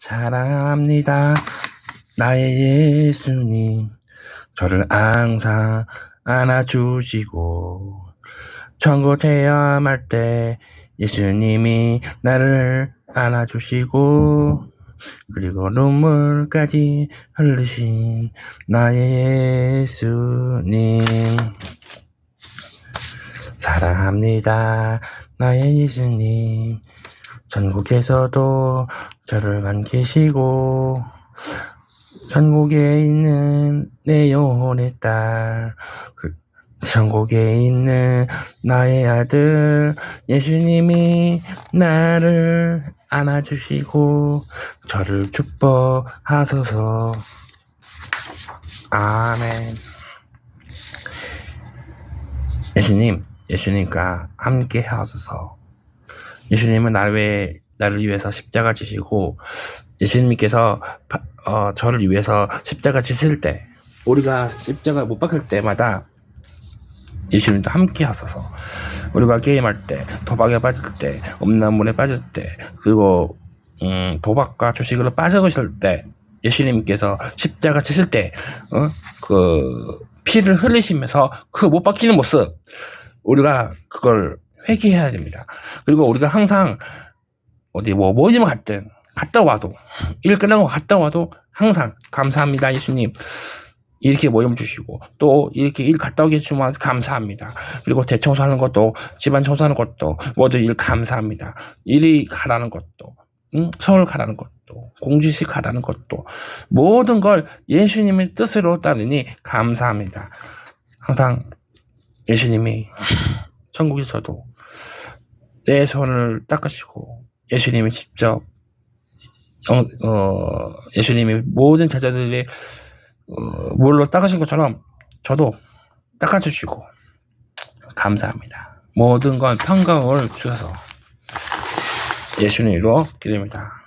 사랑합니다. 나의 예수님. 저를 항상 안아주시고, 천국 체험할 때 예수님이 나를 안아주시고, 그리고 눈물까지 흘리신 나의 예수님. 사랑합니다. 나의 예수님. 전국에서도 저를 반기시고, 전국에 있는 내 영혼의 딸, 그, 전국에 있는 나의 아들, 예수님이 나를 안아주시고, 저를 축복하소서. 아멘. 예수님, 예수님과 함께 하소서. 예수님은 나를, 왜, 나를 위해서 십자가 지시고, 예수님께서 바- 어, 저를 위해서 십자가 지실 때, 우리가 십자가 못 박힐 때마다 예수님도 함께 하소서. 우리가 게임할 때, 도박에 빠질 때, 음란물에 빠질 때, 그리고 음, 도박과 주식으로 빠져가실 때, 예수님께서 십자가 지실 때, 어? 그 피를 흘리시면서 그 못 박히는 모습, 우리가 그걸 회개해야 됩니다. 그리고 우리가 항상 어디 뭐 모임을 갔든 갔다 와도 일 끝나고 갔다 와도 항상 감사합니다 예수님 이렇게 모임 주시고 또 이렇게 일 갔다 오게 해주면 감사합니다 그리고 대청소하는 것도 집안 청소하는 것도 모두 일 감사합니다 일이 가라는 것도 응? 서울 가라는 것도 공주식 가라는 것도 모든 걸 예수님의 뜻으로 따르니 감사합니다 항상 예수님이 천국에서도 내 손을 닦으시고 예수님이 직접 어, 어, 예수님이 모든 제자들의 어, 물로 닦으신 것처럼 저도 닦아주시고 감사합니다. 모든 건 평강을 주셔서 예수님으로 기도합니다.